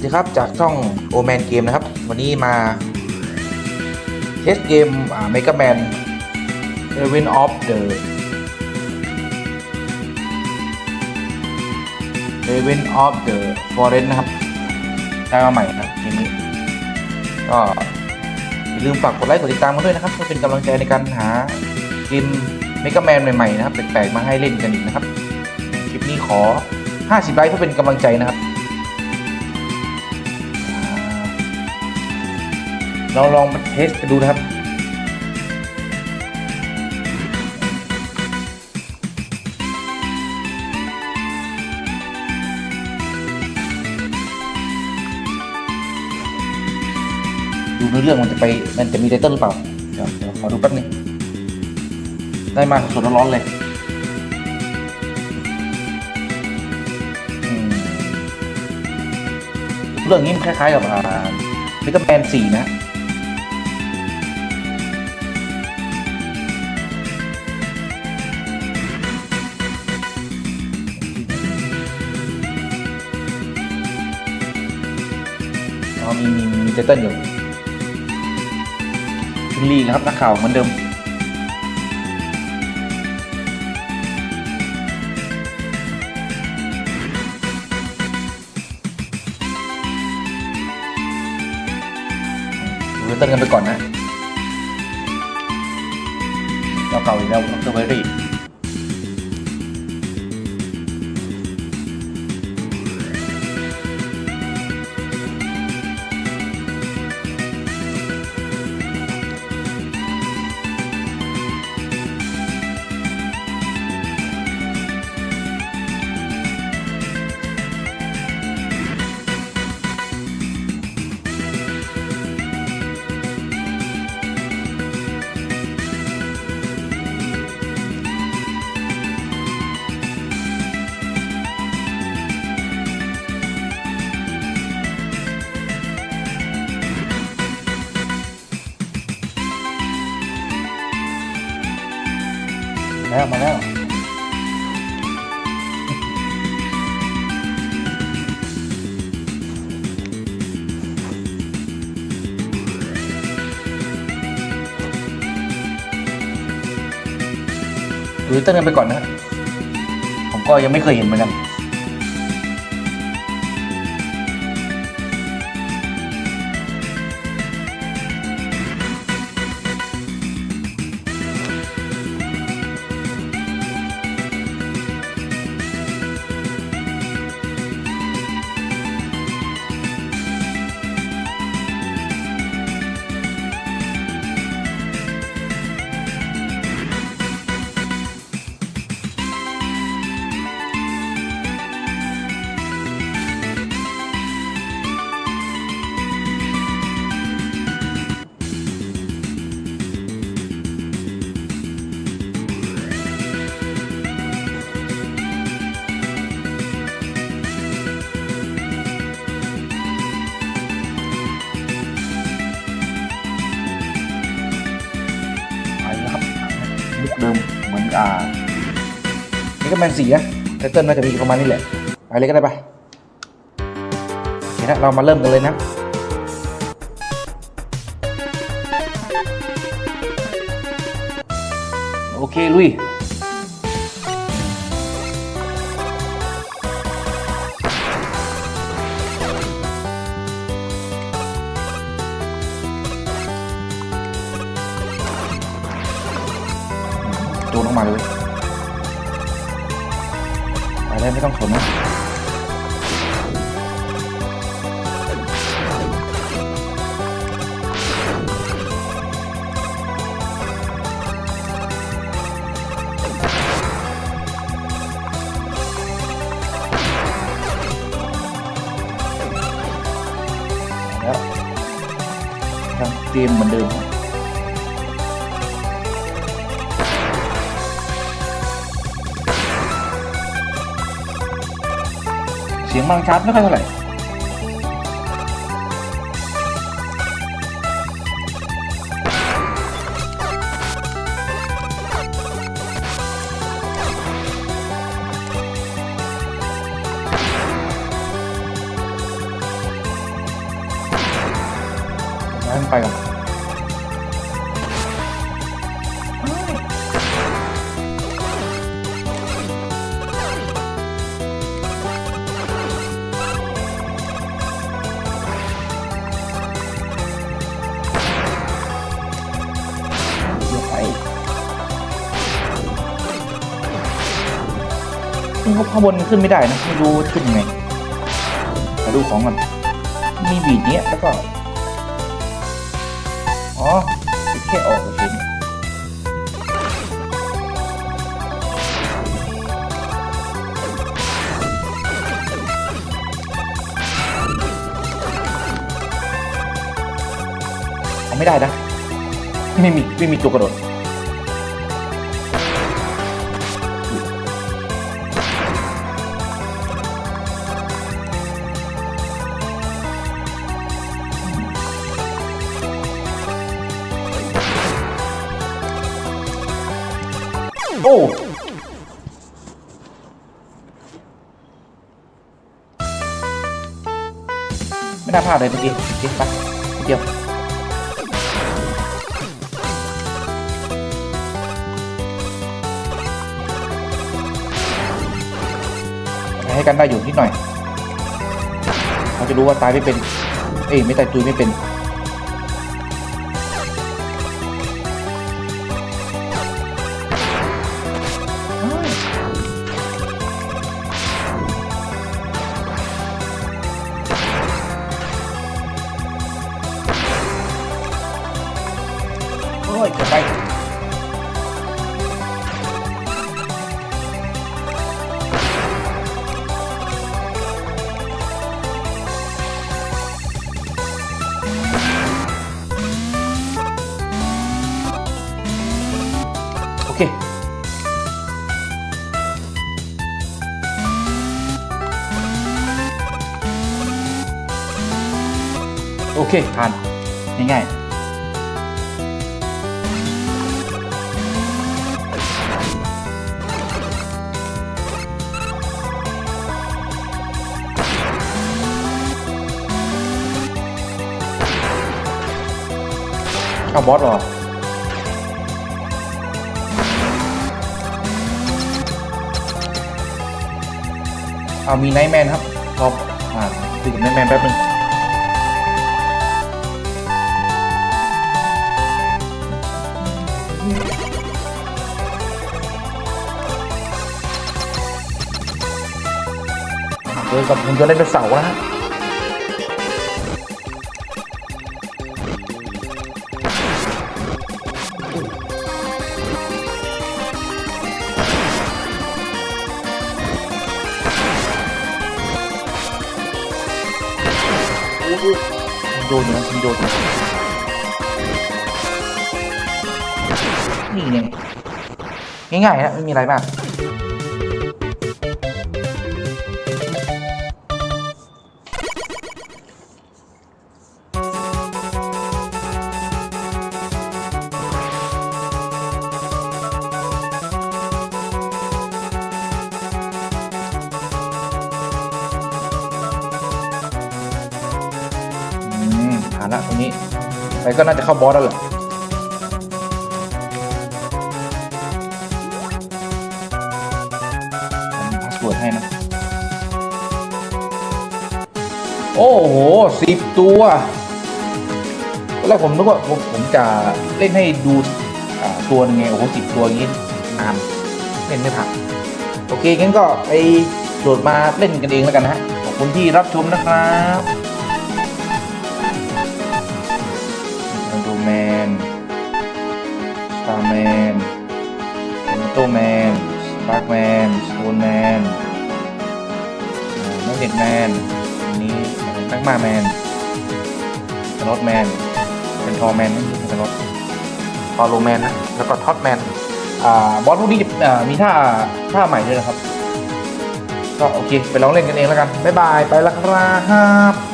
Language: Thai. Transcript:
วัสดีครับจากช่องโอแมนเกมนะครับ วันนี้มาเทสเกมอ่าเมกาแมนเอเวนออฟเดอะเอเวนออฟเดอะฟอร์เรนนะครับ ได้มาใหม่นะเกมนี้ ก็อย่าลืมฝากกดไลค์กดติดตามกันด้วยนะครับ เพื่อเป็นกำลังใจในการหาเกมเมกาแมนใหม่ๆนะครับแปลกๆมาให้เล่นกันอีกนะครับ คลิปนี้ขอ 50 ไลค์เพื่อเป็นกำลังใจนะครับ เราลองมาเทสกันดูนะครับ ดูเนื้อเรื่องมันจะไปมันจะมีไตเติ้ลหรือเปล่า เดี๋ยวเดี๋ยวขอดูแป๊บนึงได้มาสดร้อนเลยเรื่องนี้มันคล้ายๆกับอ่าเมกาแมนสี่นะ มีมีมีไตเติ้ลอยู่ชุนลีนะครับนักข่าวเหมือนเดิมดูไตเติ้ลกันไปก่อนนะเราเก่าอีกแล้วดรเบอรี่ มาแล้วดูไตเติ้ลกันไปก่อนนะ ผมก็ยังไม่เคยเห็นเหมือนกัน เดิมเหมือนอ่านี่ก็แมนสีนะไตเติ้ลน่าจะมีประมาณนี้แหละไปเลยก็ได้ปะโอเคนะเรามาเริ่มกันเลยนะโอเคลุย โดนออกมาเลยไปได้ไม่ต้องสนนะทำเกมเหมือนเดิม เสียงบางชัดไม่ค่อยเท่าไหร่ไปกัน ขาข้างบนขึ้นไม่ได้นะไม่รู้ขึ้นยังไงแต่ดูของมันมีบีดเนี้ยแล้วก็ อ๋อแค่ออกเฉยไม่ได้นะ ไม่มี ไม่มีตัวกระโดด โอ้ไม่น่าพลาดเลยเมื่อกี้โอเคไปนิดเดียวให้กันได้อยู่นิดหน่อย เขาจะรู้ว่าตายไม่เป็น เอ้ยไม่ตายตุยไม่เป็น โอ้ยจะไปโเอาบอสเหรอเอามีไนท์แมนครับพออ่าคุยกับไนท์แมนแป๊บนึงเจอกับหุ่นยนต์ไดโนเสาร์นะฮะ โดนนะโดนนี่เนี่ยง่ายๆนะไม่มีอะไรมาก นะตรงนี้ไปก็น่าจะเข้าบอสแล้วแหละผมพาสเวิร์ดให้นะ โอ้โหสิบตัวตอนแรกผมนึกว่าผมผมจะเล่นให้ดูตัวนึงไง โอ้โหสิบตัวย่างนี้นานเล่นไม่ผ่านโอเคงั้นก็ไปโหลดมาเล่นกันเองแล้วกันนะฮะขอบคุณที่รับชมนะครับาร์แมนโตแมนสปาร์กแมนสโตนแมนนักเด็ดแมนอันนี้นักมาแมนสล็อตแมนเป็นทอแมนนี่เป็นรถฟอลโลแมนนะแล้วก็ท็อตแมนอ่าบอสพวกนี้จะอ่ามีท่าท่าใหม่ด้วยนะครับ ก็โอเค ไปลองเล่นกันเองแล้วกัน บ๊ายบาย ไปแล้วครับ